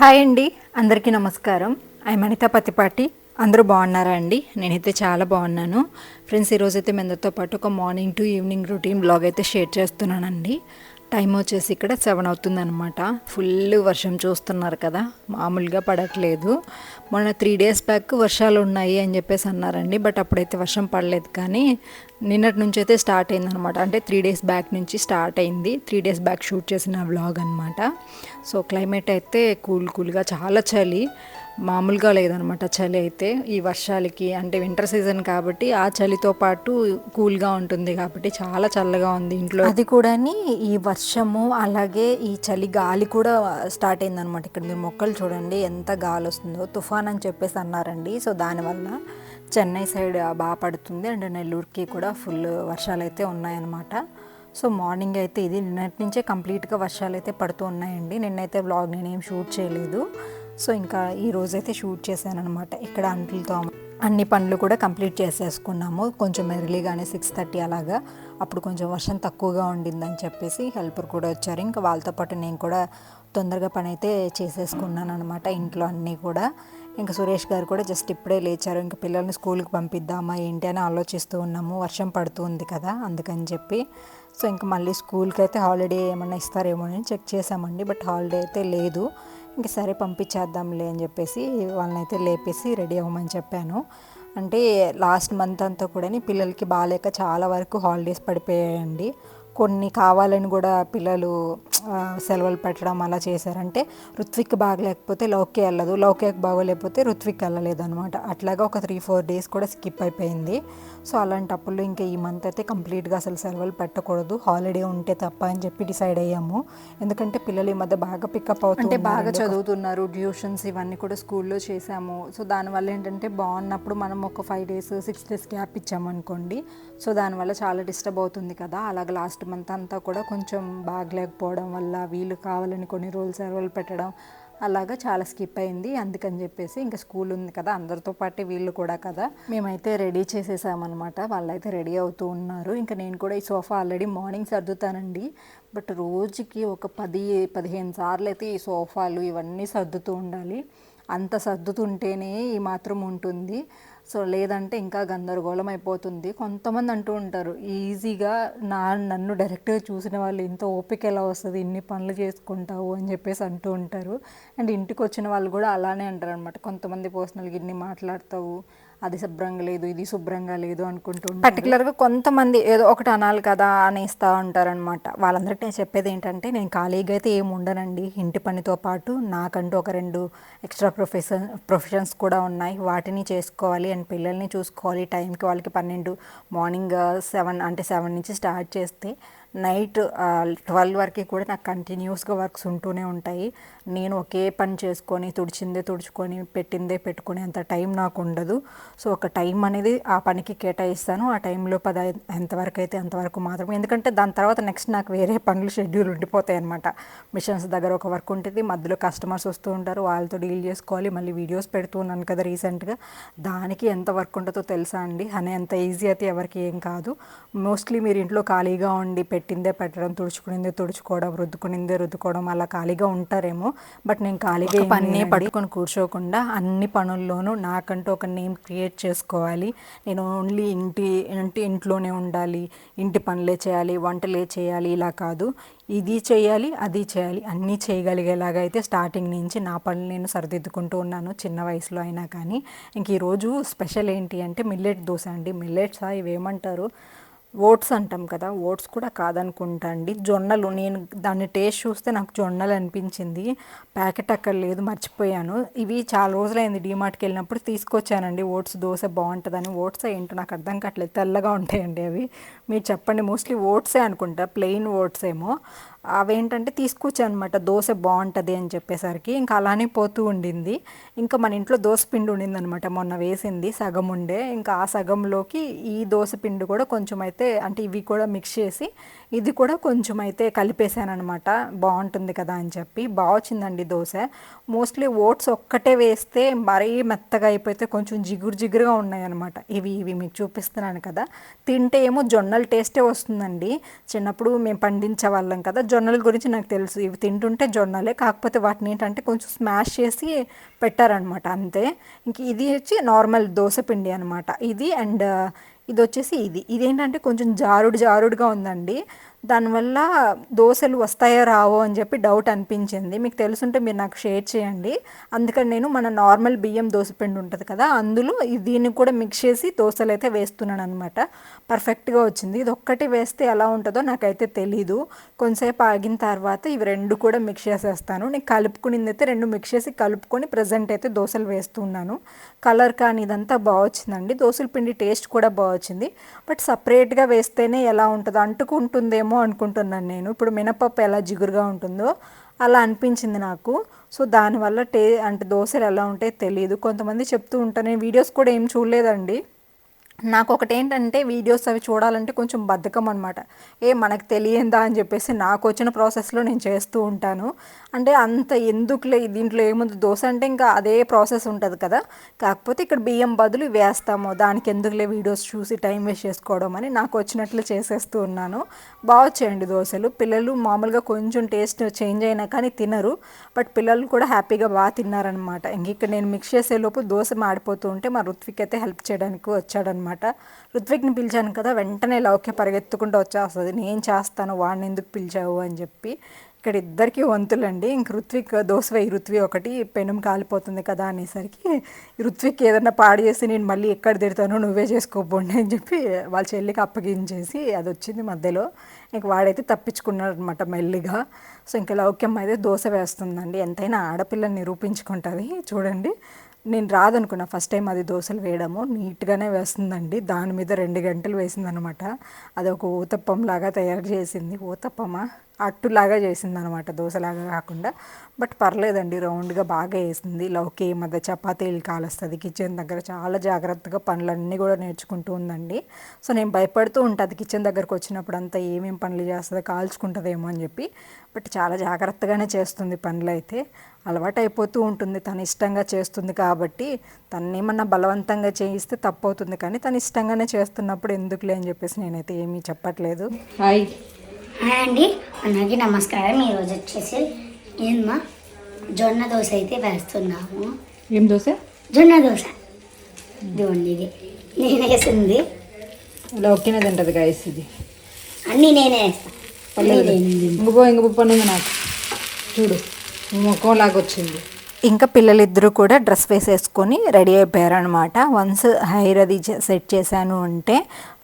Hi అండి అందరికీ నమస్కారం. ఐ అనిత పతిపాటి. అందరూ బాగున్నారా అండి? నేనైతే చాలా బాగున్నాను. ఫ్రెండ్స్ ఈరోజైతే అయితే పాటు ఒక morning to evening routine blog అయితే షేర్ చేస్తున్నానండి. టైం వచ్చేసి ఇక్కడ సెవెన్ అవుతుందన్నమాట. ఫుల్ వర్షం చూస్తున్నారు కదా మామూలుగా పడట్లేదు. మొన్న త్రీ డేస్ బ్యాక్ వర్షాలు ఉన్నాయి అని చెప్పేసి అన్నారండి బట్ అప్పుడైతే వర్షం పడలేదు కానీ నిన్నటి నుంచి అయితే స్టార్ట్ అయిందనమాట అంటే త్రీ డేస్ బ్యాక్ నుంచి స్టార్ట్ అయింది. త్రీ డేస్ బ్యాక్ షూట్ చేసిన వ్లాగ్ అనమాట సో క్లైమేట్ అయితే కూల్ కూల్గా చాలా చలి. మామూలుగా లేదనమాట చలి అయితే. ఈ వర్షాలకి అంటే వింటర్ సీజన్ కాబట్టి ఆ చలితో పాటు కూల్గా ఉంటుంది కాబట్టి చాలా చల్లగా ఉంది ఇంట్లో. అది కూడా ఈ వర్షము అలాగే ఈ చలి గాలి కూడా స్టార్ట్ అయిందనమాట ఇక్కడ మీరు మొక్కలు చూడండి ఎంత గాలి వస్తుందో తుఫాన్ అని చెప్పేసి అన్నారండి. సో దానివల్ల చెన్నై సైడ్ బాగా పడుతుంది. అండ్ నెల్లూరుకి కూడా ఫుల్ వర్షాలు అయితే ఉన్నాయన్నమాట. సో మార్నింగ్ అయితే ఇది నిన్నటి నుంచే కంప్లీట్గా వర్షాలు అయితే పడుతూ ఉన్నాయండి. నిన్నైతే వ్లాగ్ నేనేం షూట్ చేయలేదు. సో ఇంకా ఈ రోజైతే షూట్ చేశాను అనమాట ఇక్కడ అంట్లతో అన్ని పనులు కూడా కంప్లీట్ చేసేసుకున్నాము. కొంచెం ఎర్లీగానే సిక్స్ థర్టీ అలాగా. అప్పుడు కొంచెం వర్షం తక్కువగా ఉండిందని చెప్పేసి హెల్పర్ కూడా వచ్చారు. ఇంకా వాళ్ళతో పాటు నేను కూడా తొందరగా పని అయితే చేసేసుకున్నాను అనమాట ఇంట్లో అన్నీ కూడా. ఇంకా సురేష్ గారు కూడా జస్ట్ ఇప్పుడే లేచారు. ఇంకా పిల్లల్ని స్కూల్కి పంపిద్దామా ఏంటి అని ఆలోచిస్తూ ఉన్నాము. వర్షం పడుతుంది కదా అందుకని చెప్పి. సో ఇంకా మళ్ళీ స్కూల్కి అయితే హాలిడే ఏమన్నా ఇస్తారేమో అని చెక్ చేసామండి బట్ హాలిడే అయితే లేదు. ఇంక సరే పంపించేద్దాంలే అని చెప్పేసి వాళ్ళనైతే లేపేసి రెడీ అవ్వమని చెప్పాను. అంటే లాస్ట్ మంత్ అంతా కూడా పిల్లలకి బాగాలేక చాలా వరకు హాలిడేస్ పడిపోయాయండి. కొన్ని కావాలని కూడా పిల్లలు సెలవులు పెట్టడం అలా చేశారంటే ఋత్విక్ బాగలేకపోతే లౌకే వెళ్ళదు. లౌకేకి బాగోలేకపోతే ఋత్విక్ వెళ్ళలేదు అనమాట అట్లాగా ఒక త్రీ ఫోర్ డేస్ కూడా స్కిప్ అయిపోయింది. సో అలాంటప్పుడు ఇంకా ఈ మంత్ అయితే కంప్లీట్గా అసలు సెలవులు పెట్టకూడదు. హాలిడే ఉంటే తప్ప అని చెప్పి డిసైడ్ అయ్యాము. ఎందుకంటే పిల్లలు ఈ మధ్య బాగా పికప్ అవుతుంది అంటే బాగా చదువుతున్నారు. ట్యూషన్స్ ఇవన్నీ కూడా స్కూల్లో చేసాము సో దానివల్ల ఏంటంటే బాగున్నప్పుడు మనం ఒక five days six days gap ఇచ్చామనుకోండి so దానివల్ల చాలా డిస్టర్బ్ అవుతుంది కదా. అలాగే లాస్ట్ మంత్ అంతా కూడా కొంచెం బాగలేకపోవడం వల్ల వీళ్ళు కావాలని కొన్ని రోజులు సెలవులు పెట్టడం అలాగా చాలా స్కిప్ అయింది. అందుకని చెప్పేసి ఇంకా స్కూల్ ఉంది కదా అందరితో పాటు వీళ్ళు కూడా కదా. మేమైతే రెడీ చేసేసామన్నమాట. వాళ్ళైతే రెడీ అవుతూ ఉన్నారు. ఇంకా నేను కూడా ఈ సోఫా ఆల్రెడీ మార్నింగ్ సర్దుతానండి. బట్ రోజుకి ఒక పది పదిహేను సార్లు అయితే ఈ సోఫాలు ఇవన్నీ సర్దుతూ ఉండాలి. అంత సర్దుతుంటేనే ఈ మాత్రం ఉంటుంది. సో లేదంటే ఇంకా గందరగోళం అయిపోతుంది. కొంతమంది అంటూ ఉంటారు ఈజీగా నా నన్ను డైరెక్ట్గా చూసిన వాళ్ళు ఇంత ఓపిక ఎలా వస్తుంది? ఇన్ని పనులు చేసుకుంటావు అని చెప్పేసి అంటూ ఉంటారు. అండ్ ఇంటికి వచ్చిన వాళ్ళు కూడా అలానే అంటారు అనమాట కొంతమంది పర్సనల్గా ఇన్ని మాట్లాడతావు అది శుభ్రంగా లేదు ఇది శుభ్రంగా లేదు అనుకుంటూ పర్టికులర్గా కొంతమంది ఏదో ఒకటి అనాలి కదా అనేస్తూ ఉంటారనమాట వాళ్ళందరికీ నేను చెప్పేది ఏంటంటే నేను ఖాళీగా అయితే ఏమి ఉండనండి. ఇంటి పనితో పాటు నాకంటూ ఒక రెండు ఎక్స్ట్రా ప్రొఫెషన్ ప్రొఫెషన్స్ కూడా ఉన్నాయి. వాటిని చేసుకోవాలి అండ్ పిల్లల్ని చూసుకోవాలి. టైంకి వాళ్ళకి పన్నెండు మార్నింగ్ సెవెన్ అంటే సెవెన్ నుంచి స్టార్ట్ చేస్తే నైట్ ట్వెల్వ్ వరకు కూడా నాకు కంటిన్యూస్గా వర్క్స్ ఉంటూనే ఉంటాయి. నేను ఒకే పని చేసుకొని తుడిచిందే తుడుచుకొని పెట్టిందే పెట్టుకునే అంత టైం నాకు ఉండదు. సో ఒక టైం అనేది ఆ పనికి కేటాయిస్తాను. ఆ టైంలో పద ఎంతవరకు అయితే అంతవరకు మాత్రమే. ఎందుకంటే దాని తర్వాత నెక్స్ట్ నాకు వేరే పనులు షెడ్యూల్ ఉండిపోతాయి అనమాట మిషన్స్ దగ్గర ఒక వర్క్ ఉంటుంది మధ్యలో కస్టమర్స్ వస్తూ ఉంటారు వాళ్ళతో డీల్ చేసుకోవాలి మళ్ళీ వీడియోస్ పెడుతూ ఉన్నాను కదా రీసెంట్గా. దానికి ఎంత వర్క్ ఉంటుందో తెలుసా అండి? అనే అంత ఈజీ అయితే ఎవరికి ఏం కాదు. మోస్ట్లీ మీరు ఇంట్లో ఖాళీగా ఉండి పెట్టిందే పెట్టడం తుడుచుకునిందే తుడుచుకోవడం రుద్దుకునిందే రుద్దుకోవడం అలా ఖాళీగా ఉంటారేమో. బట్ నేను ఖాళీగా పని పట్టుకొని కూర్చోకుండా అన్ని పనుల్లోనూ నాకంటూ ఒక నేమ్ క్రియేట్ చేసుకోవాలి. నేను ఓన్లీ ఇంటి ఇంటి ఇంట్లోనే ఉండాలి. ఇంటి పనులే చేయాలి వంటలే చేయాలి ఇలా కాదు. ఇది చేయాలి అది చేయాలి అన్నీ చేయగలిగేలాగా అయితే స్టార్టింగ్ నుంచి నా పనులు నేను సరిదిద్దుకుంటూ ఉన్నాను చిన్న వయసులో అయినా కానీ. ఇంక ఈరోజు స్పెషల్ ఏంటి అంటే మిల్లెట్ దోశ అండి. మిల్లెట్స్? ఇవేమంటారు? ఓట్స్ అంటాం కదా ఓట్స్ కూడా కాదనుకుంటా అండి. జొన్నలు నేను దాన్ని టేస్ట్ చూస్తే నాకు జొన్నలు అనిపించింది. ప్యాకెట్ అక్కడ లేదు మర్చిపోయాను. ఇవి చాలా రోజులైంది డీమార్ట్కి వెళ్ళినప్పుడు తీసుకొచ్చానండి. ఓట్స్ దోశ బాగుంటుందని. ఓట్స్ ఏంటో నాకు అర్థం కావట్లేదు. తెల్లగా ఉంటాయండి అవి. మీరు చెప్పండి. మోస్ట్లీ ఓట్సే అనుకుంటా. ప్లెయిన్ ఓట్స్ ఏమో. అవేంటంటే తీసుకొచ్చాను అనమాట దోశ బాగుంటుంది అని చెప్పేసరికి. ఇంకా అలానే పోతూ ఉండింది. ఇంకా మన ఇంట్లో దోశ పిండి ఉండింది అనమాట మొన్న వేసింది సగం ఉండే. ఇంకా ఆ సగంలోకి ఈ దోశ పిండి కూడా కొంచెం అయితే అంటే ఇవి కూడా మిక్స్ చేసి ఇది కూడా కొంచెం అయితే కలిపేసాను అనమాట బాగుంటుంది కదా అని చెప్పి. బాగా వచ్చిందండి దోశ. మోస్ట్లీ ఓట్స్ ఒక్కటే వేస్తే మరీ మెత్తగా అయిపోతే కొంచెం జిగురు జిగురుగా ఉన్నాయన్నమాట ఇవి ఇవి మీకు చూపిస్తున్నాను కదా. తింటే ఏమో జొన్న జొన్నల టేస్టే వస్తుందండి. చిన్నప్పుడు మేము పండించే వాళ్ళం కదా జొన్నల గురించి నాకు తెలుసు. ఇవి తింటుంటే జొన్నలే కాకపోతే వాటిని ఏంటంటే కొంచెం స్మాష్ చేసి పెట్టారనమాట అంతే. ఇంక ఇది వచ్చి నార్మల్ దోశ పిండి అనమాట ఇది అండ్ ఇది వచ్చేసి ఇది. ఇదేంటంటే కొంచెం జారుడు జారుడుగా ఉందండి. దానివల్ల దోశలు వస్తాయో రావో అని చెప్పి డౌట్ అనిపించింది. మీకు తెలుసుంటే మీరు నాకు షేర్ చేయండి. అందుకని నేను మన నార్మల్ బియ్యం దోశ పిండి ఉంటుంది కదా అందులో దీన్ని కూడా మిక్స్ చేసి దోశలు అయితే వేస్తున్నాను అనమాట పర్ఫెక్ట్గా వచ్చింది. ఇది ఒక్కటి వేస్తే ఎలా ఉంటుందో నాకైతే తెలీదు. కొంతసేపు ఆగిన తర్వాత ఇవి రెండు కూడా మిక్స్ చేసేస్తాను. నేను కలుపుకునింది అయితే రెండు మిక్స్ చేసి కలుపుకొని ప్రజెంట్ అయితే దోశలు వేస్తున్నాను. కలర్ కానీ ఇదంతా బాగా వచ్చిందండి. దోశల పిండి టేస్ట్ కూడా బాగా వచ్చింది. బట్ సపరేట్గా వేస్తేనే ఎలా ఉంటుందో అంటుకుంటుందేమో అనుకుంటున్నాను నేను. ఇప్పుడు మినపప్పు ఎలా జిగురుగా ఉంటుందో అలా అనిపించింది నాకు. సో దానివల్ల టే అంటే దోశలు ఎలా ఉంటాయో తెలియదు కొంతమంది చెప్తూ ఉంటారు నేను వీడియోస్ కూడా ఏం చూడలేదండి. నాకు ఒకటి ఏంటంటే వీడియోస్ అవి చూడాలంటే కొంచెం బద్ధకం అనమాట ఏ మనకు తెలియందా అని చెప్పేసి నాకు వచ్చిన ప్రాసెస్లో నేను చేస్తూ ఉంటాను. అంటే అంత ఎందుకులే దీంట్లో ఏముంది? దోశ అంటే ఇంకా అదే ప్రాసెస్ ఉంటుంది కదా. కాకపోతే ఇక్కడ బియ్యం బదులు వేస్తాము. దానికి ఎందుకులే వీడియోస్ చూసి టైం వేస్ట్ చేసుకోవడం అని నాకు వచ్చినట్లు చేసేస్తూ ఉన్నాను. బాగా చేయండి దోశలు. పిల్లలు మామూలుగా కొంచెం టేస్ట్ చేంజ్ అయినా కానీ తినరు. బట్ పిల్లలు కూడా హ్యాపీగా బాగా తిన్నారనమాట ఇంక ఇక్కడ నేను మిక్స్ చేసేలోపు దోశ మాడిపోతూ ఉంటే మా ఋత్విక్ అయితే హెల్ప్ చేయడానికి వచ్చాడనమాట అనమాట. రుత్విక్ని పిలిచాను కదా వెంటనే లౌక్య పరిగెత్తుకుంటూ వచ్చేస్తుంది. నేను చేస్తాను వాడిని ఎందుకు పిలిచావు? అని చెప్పి ఇక్కడ ఇద్దరికి వంతులండి. ఇంక ఋత్విక్ దోసవై వేయి ఋత్వి ఒకటి పెనం కాలిపోతుంది కదా అనేసరికి ఋత్విక్ ఏదన్నా పాడు చేసి నేను మళ్ళీ ఎక్కడ తిడతాను నువ్వే చేసుకోబోండి అని చెప్పి వాళ్ళ చెల్లికి అప్పగించేసి అది వచ్చింది మధ్యలో. ఇంక వాడైతే తప్పించుకున్నాడు అనమాట మెల్లిగా. సో ఇంకా లౌక్యం అయితే దోశ వేస్తుందండి. ఎంతైనా ఆడపిల్లని నిరూపించుకుంటుంది. చూడండి. నేను రాదనుకున్నా. ఫస్ట్ టైం అది దోశలు వేయడము. నీట్గానే వేస్తుందండి. దాని మీద రెండు గంటలు వేసిందనమాట. అది ఒక ఊతప్పం లాగా తయారు చేసింది. ఊతప్పమా? అట్టులాగా చేసింది అనమాట దోశలాగా కాకుండా. బట్ పర్లేదండి రౌండ్గా బాగా వేసింది. లౌకి మధ్య చపాతీలు కాలుస్తుంది కిచెన్ దగ్గర చాలా జాగ్రత్తగా పనులన్నీ కూడా నేర్చుకుంటూ ఉందండి. సో నేను భయపడుతూ ఉంటుంది కిచెన్ దగ్గరకు వచ్చినప్పుడు అంతా ఏమేం పనులు చేస్తుందో కాల్చుకుంటుందేమో అని చెప్పి. బట్ చాలా జాగ్రత్తగానే చేస్తుంది పనులు అయితే అలవాటు అయిపోతూ ఉంటుంది తను ఇష్టంగా చేస్తుంది కాబట్టి. తను ఏమన్నా బలవంతంగా చేయిస్తే తప్పు అవుతుంది కానీ తను ఇష్టంగానే చేస్తున్నప్పుడు ఎందుకులే అని చెప్పేసి నేనైతే ఏమీ చెప్పట్లేదు. హాయ్. హాయ్ అండి. అందరికీ నమస్కారం. ఈరోజు వచ్చేసి ఏంమా? జొన్న దోశ అయితే వేస్తున్నాము. ఏం దోశ? జొన్న దోశ. ఇదిగోండి ఇది. నేను వేసింది. లౌకినే తింటది గాయస్ ఇది. అన్నీ నేనే వేస్తాను ఇంకపో ఇంకపో పనుంది నాకు. చూడు ముఖం లాగా వచ్చింది ఇంకా పిల్లలిద్దరూ కూడా డ్రెస్ వేసేసుకొని రెడీ అయిపోయారనమాట వన్స్ హైర్ అది సెట్ చేశాను అంటే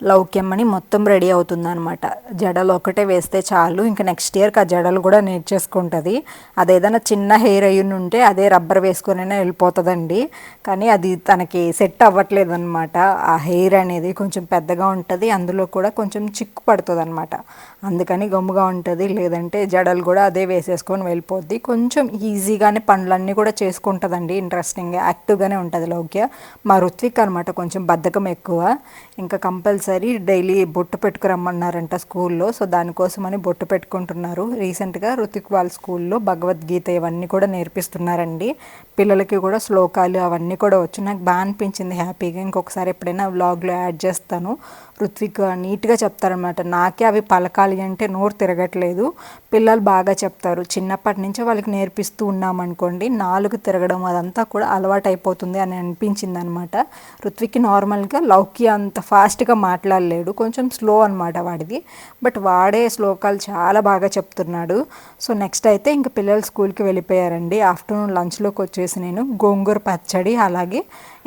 లౌక్యమ్మని మొత్తం రెడీ అవుతుందన్నమాట. జడలు ఒకటే వేస్తే చాలు ఇంకా నెక్స్ట్ ఇయర్కి ఆ జడలు కూడా నేర్చేసుకుంటుంది అదేదైనా చిన్న హెయిర్ అయ్యి ఉంటే అదే రబ్బర్ వేసుకునైనా వెళ్ళిపోతుందండి. కానీ అది తనకి సెట్ అవ్వట్లేదు అనమాట ఆ హెయిర్ అనేది కొంచెం పెద్దగా ఉంటుంది అందులో కూడా కొంచెం చిక్కు పడుతుంది అనమాట అందుకని గమ్ముగా ఉంటుంది. లేదంటే జడలు కూడా అదే వేసేసుకొని వెళ్ళిపోద్ది. కొంచెం ఈజీగానే పనులన్నీ కూడా చేసుకుంటుందండి. ఇంట్రెస్టింగ్గా యాక్టివ్గానే ఉంటుంది లోక్య. మా రుత్విక్ అనమాట కొంచెం బద్ధకం ఎక్కువ. ఇంకా కంపల్సరీ డైలీ బొట్టు పెట్టుకురమ్మన్నారంట స్కూల్లో. సో దానికోసమని బొట్టు పెట్టుకుంటున్నారు. రీసెంట్గా రుత్విక్ వాళ్ళ స్కూల్లో భగవద్గీత ఇవన్నీ కూడా నేర్పిస్తున్నారండి. పిల్లలకి కూడా శ్లోకాలు అవన్నీ కూడా వచ్చి. నాకు బాగా అనిపించింది హ్యాపీగా. ఇంకొకసారి ఎప్పుడైనా వ్లాగ్లో యాడ్ చేస్తాను. ఋత్విక్ నీట్గా చెప్తారనమాట నాకే అవి పలకాలి అంటే నోరు తిరగట్లేదు. పిల్లలు బాగా చెప్తారు. చిన్నప్పటి నుంచే వాళ్ళకి నేర్పిస్తూ ఉన్నామనుకోండి నాలుగు తిరగడం అదంతా కూడా అలవాటు అయిపోతుంది అని అనిపించింది అనమాట ఋత్విక్కి నార్మల్గా లౌకి అంత ఫాస్ట్గా మాట్లాడలేడు కొంచెం స్లో అనమాట వాడిది. బట్ వాడే శ్లోకాలు చాలా బాగా చెప్తున్నాడు. సో నెక్స్ట్ అయితే ఇంకా పిల్లలు స్కూల్కి వెళ్ళిపోయారండి. ఆఫ్టర్నూన్ లంచ్లోకి వచ్చేసి నేను గోంగూర పచ్చడి అలాగే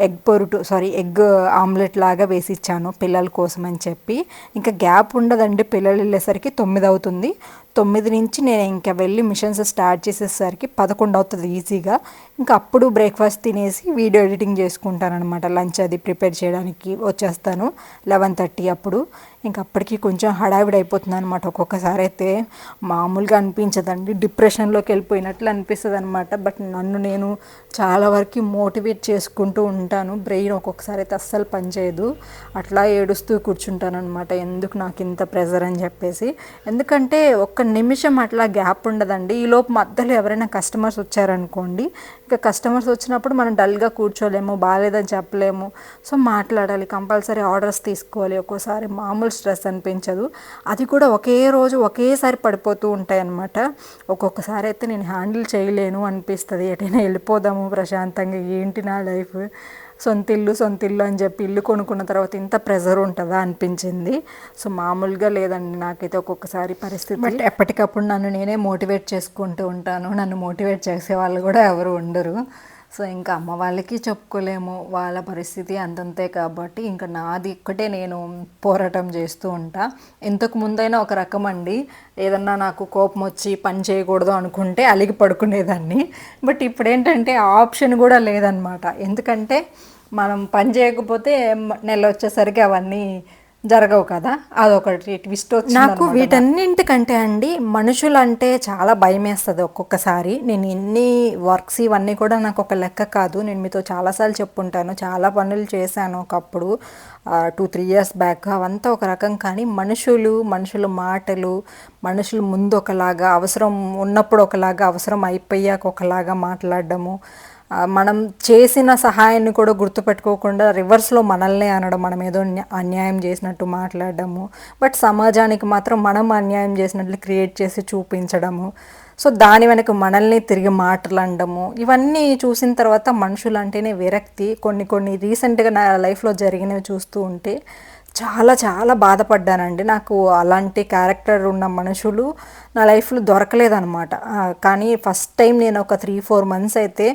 ఎగ్ పొరుటు సారీ ఎగ్ ఆమ్లెట్ లాగా వేసి ఇచ్చాను పిల్లల కోసం అని చెప్పి. ఇంకా గ్యాప్ ఉండదండి పిల్లలు వెళ్ళేసరికి తొమ్మిది అవుతుంది తొమ్మిది నుంచి నేను ఇంకా వెళ్ళి మిషన్స్ స్టార్ట్ చేసేసరికి పదకొండు అవుతుంది ఈజీగా. ఇంకా అప్పుడు బ్రేక్ఫాస్ట్ తినేసి వీడియో ఎడిటింగ్ చేసుకుంటాను అనమాట లంచ్ అది ప్రిపేర్ చేయడానికి వచ్చేస్తాను లెవెన్ థర్టీ అప్పుడు. ఇంకా అప్పటికి కొంచెం హడావిడి అయిపోతుంది అనమాట ఒక్కొక్కసారి అయితే మామూలుగా అనిపించదండి. డిప్రెషన్లోకి వెళ్ళిపోయినట్లు అనిపిస్తుంది అనమాట బట్ నన్ను నేను చాలా వరకు మోటివేట్ చేసుకుంటూ ఉంటాను. బ్రెయిన్ ఒక్కొక్కసారి అయితే అస్సలు పనిచేయదు. అట్లా ఏడుస్తూ కూర్చుంటాను అనమాట ఎందుకు నాకు ఇంత ప్రెజర్ అని చెప్పేసి. ఎందుకంటే ఒక్క నిమిషం అట్లా గ్యాప్ ఉండదండి. ఈ లోపు మధ్యలో ఎవరైనా కస్టమర్స్ వచ్చారనుకోండి ఇంకా కస్టమర్స్ వచ్చినప్పుడు మనం డల్గా కూర్చోలేము బాగాలేదని చెప్పలేము. సో మాట్లాడాలి కంపల్సరీ ఆర్డర్స్ తీసుకోవాలి. ఒక్కోసారి మామూలు స్ట్రెస్ అనిపించదు. అది కూడా ఒకే రోజు ఒకేసారి పడిపోతూ ఉంటాయి అన్నమాట ఒక్కొక్కసారి అయితే నేను హ్యాండిల్ చేయలేను అనిపిస్తుంది. ఎటైనా వెళ్ళిపోదాము ప్రశాంతంగా ఏంటి నా లైఫ్ సొంత ఇల్లు సొంత ఇల్లు అని చెప్పి ఇల్లు కొనుక్కున్న తర్వాత ఇంత ప్రెజర్ ఉంటుందా అనిపించింది? సో మామూలుగా లేదండి నాకైతే ఒక్కొక్కసారి పరిస్థితి. బట్ ఎప్పటికప్పుడు నన్ను నేనే మోటివేట్ చేసుకుంటూ ఉంటాను. నన్ను మోటివేట్ చేసే వాళ్ళు కూడా ఎవరు ఉండరు. సో ఇంకా అమ్మ వాళ్ళకి చెప్పుకోలేము వాళ్ళ పరిస్థితి అంతంతే కాబట్టి ఇంకా నాది ఒక్కటే నేను పోరాటం చేస్తూ ఉంటా. ఇంతకు ముందైనా ఒక రకం అండి. ఏదన్నా నాకు కోపం వచ్చి పని చేయకూడదు అనుకుంటే అలిగి పడుకునేదాన్ని. బట్ ఇప్పుడు ఏంటంటే ఆప్షన్ కూడా లేదనమాట ఎందుకంటే మనం పని చేయకపోతే నెల వచ్చేసరికి అవన్నీ జరగవు కదా? అదొకటి ట్విస్ట్ వచ్చి నాకు వీటన్నింటికంటే అండి మనుషులు అంటే చాలా భయం వేస్తుంది ఒక్కొక్కసారి. నేను ఎన్ని వర్క్స్ ఇవన్నీ కూడా నాకు ఒక లెక్క కాదు. నేను మీతో చాలాసార్లు చెప్పుంటాను. చాలా పనులు చేశాను ఒకప్పుడు. టూ త్రీ ఇయర్స్ బ్యాక్ అవంతా ఒక రకం. కానీ మనుషులు మనుషుల మాటలు మనుషులు ముందు ఒకలాగా అవసరం ఉన్నప్పుడు ఒకలాగా అవసరం అయిపోయాక ఒకలాగా మాట్లాడడము. మనం చేసిన సహాయాన్ని కూడా గుర్తుపెట్టుకోకుండా రివర్స్లో మనల్నే అనడం మనం ఏదో అన్యాయం చేసినట్టు మాట్లాడడము బట్ సమాజానికి మాత్రం మనం అన్యాయం చేసినట్లు క్రియేట్ చేసి చూపించడము సో దాని వెనక మనల్ని తిరిగి మాట్లాడడము ఇవన్నీ చూసిన తర్వాత మనుషులు అంటేనే విరక్తి. కొన్ని కొన్ని రీసెంట్గా నా లైఫ్లో జరిగినవి చూస్తూ ఉంటే చాలా చాలా బాధపడ్డానండి. నాకు అలాంటి క్యారెక్టర్ ఉన్న మనుషులు నా లైఫ్లో దొరకలేదనమాట కానీ ఫస్ట్ టైం నేను ఒక త్రీ ఫోర్ మంత్స్ అయితే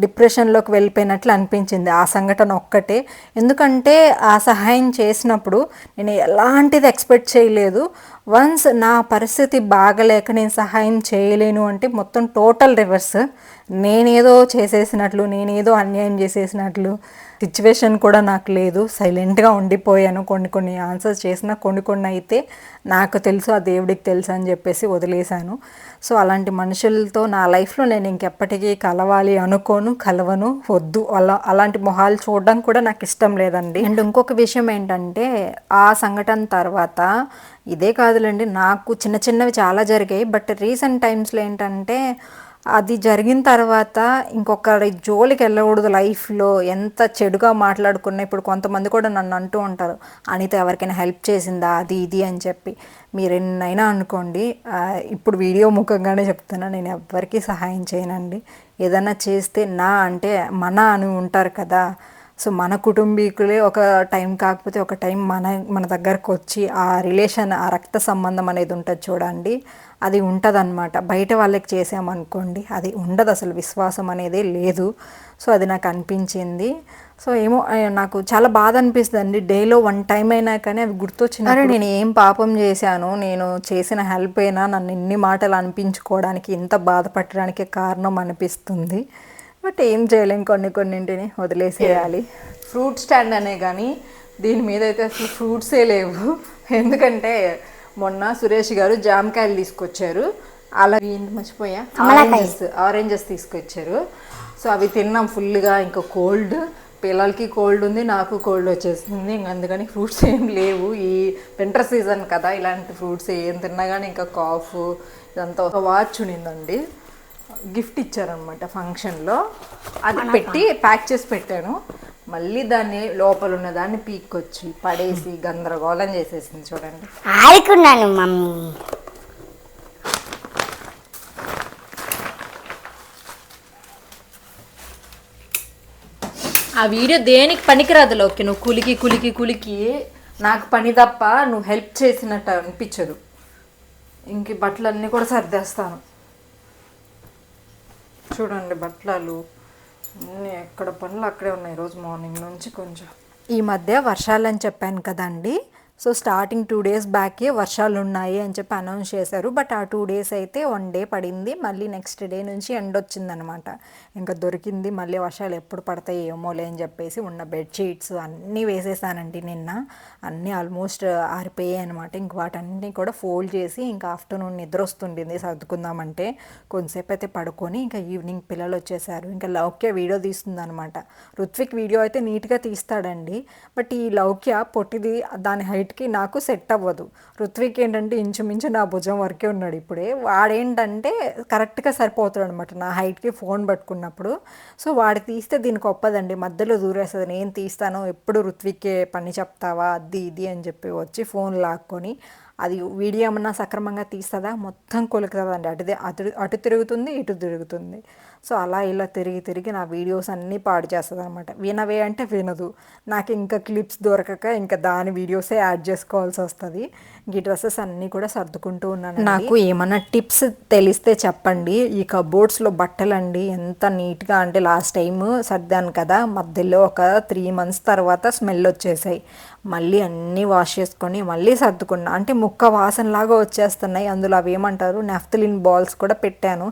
డిప్రెషన్లోకి వెళ్ళిపోయినట్లు అనిపించింది. ఆ సంఘటన ఒక్కటే. ఎందుకంటే ఆ సహాయం చేసినప్పుడు నేను ఎలాంటిది ఎక్స్పెక్ట్ చేయలేదు. వన్స్ నా పరిస్థితి బాగలేక నేను సహాయం చేయలేను అంటే మొత్తం టోటల్ రివర్స్. నేనేదో చేసేసినట్లు నేనేదో అన్యాయం చేసేసినట్లు. సిచ్యువేషన్ కూడా నాకు లేదు. సైలెంట్గా ఉండిపోయాను. కొన్ని కొన్ని ఆన్సర్స్ చేసిన కొన్ని కొన్ని అయితే నాకు తెలుసు ఆ దేవుడికి తెలుసు అని చెప్పేసి వదిలేశాను. సో అలాంటి మనుషులతో నా లైఫ్లో నేను ఇంకెప్పటికీ కలవాలి అనుకోను కలవను వద్దు. అలా అలాంటి మొహాలు చూడడం కూడా నాకు ఇష్టం లేదండి. అండ్ ఇంకొక విషయం ఏంటంటే ఆ సంఘటన తర్వాత ఇదే కాదులేండి నాకు చిన్న చిన్నవి చాలా జరిగాయి. బట్ రీసెంట్ టైమ్స్లో ఏంటంటే అది జరిగిన తర్వాత ఇంకొకరి జోలికి వెళ్ళకూడదు లైఫ్లో ఎంత చెడుగా మాట్లాడుకున్నా ఇప్పుడు కొంతమంది కూడా నన్ను అంటూ ఉంటారు అనిత ఎవరికైనా హెల్ప్ చేసిందా? అది ఇది అని చెప్పి. మీరు ఎన్నైనా అనుకోండి ఇప్పుడు వీడియో ముఖంగానే చెప్తున్నా నేను ఎవ్వరికీ సహాయం చేయనండి. ఏదైనా చేస్తే నా అంటే మన అని ఉంటారు కదా సో మన కుటుంబీకులే ఒక టైం కాకపోతే ఒక టైం మన మన దగ్గరకు వచ్చి ఆ రిలేషన్ ఆ రక్త సంబంధం అనేది ఉంటుంది చూడండి. అది ఉంటుందన్నమాట. బయట వాళ్ళకి చేసామనుకోండి అది ఉండదు అసలు. విశ్వాసం అనేది లేదు. సో అది నాకు అనిపించింది. సో ఏమో నాకు చాలా బాధ అనిపిస్తుంది అండి డేలో వన్ టైం అయినా కానీ అవి గుర్తొచ్చిన నేను ఏం పాపం చేశాను? నేను చేసిన హెల్ప్ అయినా నన్ను ఇన్ని మాటలు అనిపించుకోవడానికి ఇంత బాధపడడానికి కారణం అనిపిస్తుంది. బట్ ఏం చేయలేం కొన్ని కొన్నింటిని వదిలేసేయాలి. ఫ్రూట్ స్టాండ్ అనే కానీ దీని మీద అయితే అసలు ఫ్రూట్సే లేవు. ఎందుకంటే మొన్న సురేష్ గారు జామకాయలు తీసుకొచ్చారు. అలాగే ఏంటి మర్చిపోయా? ఆరెంజెస్ ఆరెంజెస్ తీసుకొచ్చారు. సో అవి తిన్నాం ఫుల్గా ఇంకా కోల్డ్. పిల్లలకి కోల్డ్ ఉంది నాకు కోల్డ్ వచ్చేసింది. ఇంక అందుకని ఫ్రూట్స్ ఏం లేవు. ఈ వింటర్ సీజన్ కదా ఇలాంటి ఫ్రూట్స్ ఏం తిన్నా కానీ ఇంకా కాఫ్ ఇదంతా ఒక వాచ్ ఉన్నిందండి గిఫ్ట్ ఇచ్చారనమాట ఫంక్షన్లో. అది పెట్టి ప్యాక్ చేసి పెట్టాను. మళ్ళీ దాన్ని లోపల ఉన్న దాన్ని పీక్కొచ్చి పడేసి గందరగోళం చేసేసింది చూడండి. ఆడుకున్నాను మమ్మీ. ఆ వీడియో దేనికి పనికిరాదు లోకి? నువ్వు కులికి కులికి కులికి. నాకు పని తప్ప నువ్వు హెల్ప్ చేసినట్టు అనిపించదు. ఇంక బట్టలన్నీ కూడా సర్దేస్తాను. చూడండి బట్టలు అన్నీ ఎక్కడ పనులు అక్కడే ఉన్నాయి. రోజు మార్నింగ్ నుంచి కొంచెం. ఈ మధ్య వర్షాలని చెప్పాను కదండి. సో స్టార్టింగ్ టూ డేస్ బ్యాకే వర్షాలు ఉన్నాయి అని చెప్పి అనౌన్స్ చేశారు. బట్ ఆ టూ డేస్ అయితే వన్ డే పడింది. మళ్ళీ నెక్స్ట్ డే నుంచి ఎండ వచ్చిందనమాట. ఇంకా దొరికింది. మళ్ళీ వర్షాలు ఎప్పుడు పడతాయి ఏమోలే అని చెప్పేసి ఉన్న బెడ్షీట్స్ అన్నీ వేసేసానండి నిన్న. అన్నీ ఆల్మోస్ట్ ఆరిపోయాయి అనమాట ఇంక వాటన్నీ కూడా ఫోల్డ్ చేసి ఇంకా ఆఫ్టర్నూన్ నిద్ర వస్తుండింది సర్దుకుందామంటే. కొంతసేపు అయితే పడుకొని ఇంకా ఈవినింగ్ పిల్లలు వచ్చేసారు. ఇంకా లౌక్య వీడియో తీస్తుందనమాట రుత్విక్ వీడియో అయితే నీట్గా తీస్తాడండి. బట్ ఈ లౌక్య పొట్టిది దాని హైట్ హైట్కి నాకు సెట్ అవ్వదు. ఋత్విక్ ఏంటంటే ఇంచుమించు నా భుజం వరకే ఉన్నాడు ఇప్పుడే. వాడేంటంటే కరెక్ట్గా సరిపోతాడు అనమాట నా హైట్కి ఫోన్ పట్టుకున్నప్పుడు. సో వాడు తీస్తే దీనికి ఒప్పదండి. మధ్యలో దూరేస్తుంది. నేను తీస్తాను. ఎప్పుడు ఋత్విక్కే పని చెప్తావా? అది ఇది అని చెప్పి వచ్చి ఫోన్ లాక్కొని అది వీడియో ఏమన్నా సక్రమంగా తీస్తుందా? మొత్తం కొలుకుతుందండి. అటు అటు అటు తిరుగుతుంది ఇటు తిరుగుతుంది. సో అలా ఇలా తిరిగి తిరిగి నా వీడియోస్ అన్నీ పాడు చేస్తుంది అనమాట వినవే అంటే వినదు. నాకు ఇంకా క్లిప్స్ దొరకక ఇంకా దాని వీడియోసే యాడ్ చేసుకోవాల్సి వస్తుంది. ఈ డ్రెస్సెస్ అన్నీ కూడా సర్దుకుంటూ ఉన్నాను నాకు ఏమైనా టిప్స్ తెలిస్తే చెప్పండి. ఈ కబోర్డ్స్లో బట్టలు అండి ఎంత నీట్గా అంటే లాస్ట్ టైం సర్దాను కదా మధ్యలో ఒక త్రీ మంత్స్ తర్వాత స్మెల్ వచ్చేసాయి. మళ్ళీ అన్నీ వాష్ చేసుకొని మళ్ళీ సర్దుకున్నా. అంటే ముక్క వాసనలాగా వచ్చేస్తున్నాయి. అందులో అవి ఏమంటారు నెఫ్తలిన్ బాల్స్ కూడా పెట్టాను.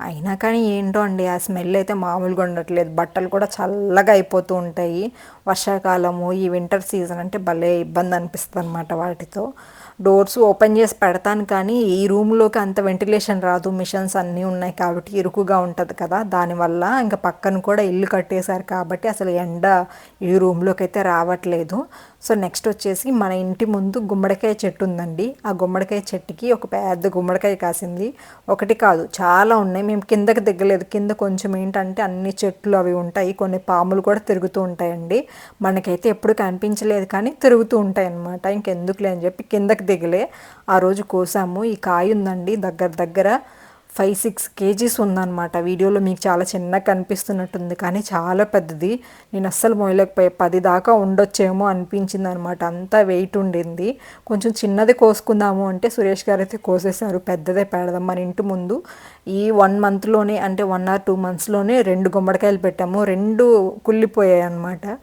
అయినా కానీ ఏంటో అండి ఆ స్మెల్ అయితే మామూలుగా ఉండట్లేదు. బట్టలు కూడా చల్లగా అయిపోతూ ఉంటాయి. వర్షాకాలము ఈ వింటర్ సీజన్ అంటే భలే ఇబ్బంది అనిపిస్తుంది అనమాట వాటితో. డోర్స్ ఓపెన్ చేసి పెడతాను కానీ ఈ రూమ్లోకి అంత వెంటిలేషన్ రాదు. మిషన్స్ అన్నీ ఉన్నాయి కాబట్టి ఇరుకుగా ఉంటుంది కదా. దానివల్ల ఇంకా పక్కన కూడా ఇల్లు కట్టేశారు కాబట్టి అసలు ఎండ ఈ రూమ్లోకి అయితే రావట్లేదు. సో నెక్స్ట్ వచ్చేసి మన ఇంటి ముందు గుమ్మడికాయ చెట్టు ఉందండి. ఆ గుమ్మడికాయ చెట్టుకి ఒక పెద్ద గుమ్మడికాయ కాసింది. ఒకటి కాదు చాలా ఉన్నాయి. మేము కిందకి దిగలేదు. కింద కొంచెం ఏంటంటే అన్ని చెట్లు అవి ఉంటాయి. కొన్ని పాములు కూడా తిరుగుతూ ఉంటాయండి. మనకైతే ఎప్పుడు కనిపించలేదు కానీ తిరుగుతూ ఉంటాయి అన్నమాట. ఇంకెందుకులే అని చెప్పి కిందకి దిగలే. ఆ రోజు కోసాము. ఈ కాయ ఉందండి దగ్గర దగ్గర ఫైవ్ సిక్స్ కేజీస్ ఉందన్నమాట. వీడియోలో మీకు చాలా చిన్నగా కనిపిస్తున్నట్టుంది కానీ చాలా పెద్దది. నేను అస్సలు మోయలేకపోయా. పది దాకా ఉండొచ్చేమో అనిపించింది అనమాట అంతా వెయిట్ ఉండింది. కొంచెం చిన్నది కోసుకుందాము అంటే సురేష్ గారు అయితే కోసేశారు. పెద్దదే పెడదాం మన ఇంటి ముందు. ఈ వన్ మంత్లోనే అంటే వన్ ఆర్ టూ మంత్స్లోనే రెండు గుమ్మడికాయలు పెట్టాము. రెండు కుళ్ళిపోయాయి అనమాట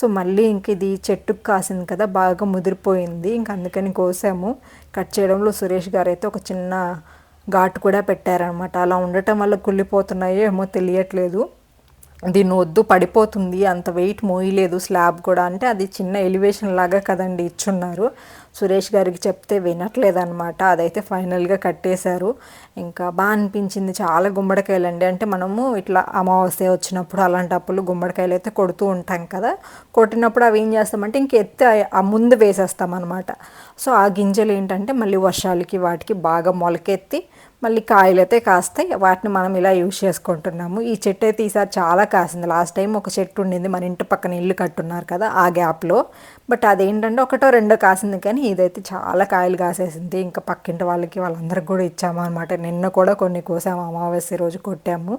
సో మళ్ళీ ఇంక ఇది చెట్టుకు కాసింది కదా బాగా ముదిరిపోయింది. ఇంక అందుకని కోసాము. కట్ చేయడంలో సురేష్ గారు అయితే ఒక చిన్న ఘాటు కూడా పెట్టారనమాట అలా ఉండటం వల్ల కుళ్ళిపోతున్నాయో ఏమో తెలియట్లేదు. దీన్ని వద్దు పడిపోతుంది అంత వెయిట్ మోయలేదు స్లాబ్ కూడా. అంటే అది చిన్న ఎలివేషన్ లాగా కదండి ఇచ్చున్నారు. సురేష్ గారికి చెప్తే వినట్లేదన్నమాట. అదైతే ఫైనల్గా కట్టేశారు. ఇంకా బాగా అనిపించింది చాలా గుమ్మడికాయలు అండి అంటే మనము ఇట్లా అమావాస్య వచ్చినప్పుడు అలాంటప్పుడు గుమ్మడికాయలు అయితే కొడుతూ ఉంటాం కదా. కొట్టినప్పుడు అవి ఏం చేస్తామంటే ఇంక ఎత్తి ఆ ముందు వేసేస్తాం అనమాట సో ఆ గింజలు ఏంటంటే మళ్ళీ వర్షాలకి వాటికి బాగా మొలకెత్తి మళ్ళీ కాయలు అయితే కాస్తాయి. వాటిని మనం ఇలా యూజ్ చేసుకుంటున్నాము. ఈ చెట్టు అయితే ఈసారి చాలా కాసింది. లాస్ట్ టైం ఒక చెట్టు ఉండింది. మన ఇంటి పక్కన ఇల్లు కట్టున్నారు కదా ఆ గ్యాప్లో. బట్ అదేంటంటే ఒకటో రెండో కాసింది కానీ ఇదైతే చాలా కాయలు కాసేసింది. ఇంకా పక్కింటి వాళ్ళకి వాళ్ళందరికి కూడా ఇచ్చాము అనమాట నిన్న కూడా కొన్ని కోసాము. అమావాస్య రోజు కొట్టాము.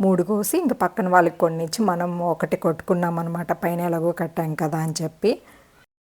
మూడు కోసి ఇంకా పక్కన వాళ్ళకి కొన్ని ఇచ్చి మనం ఒకటి కొట్టుకున్నాం అనమాట పైన ఎలాగో కట్టాం కదా అని చెప్పి.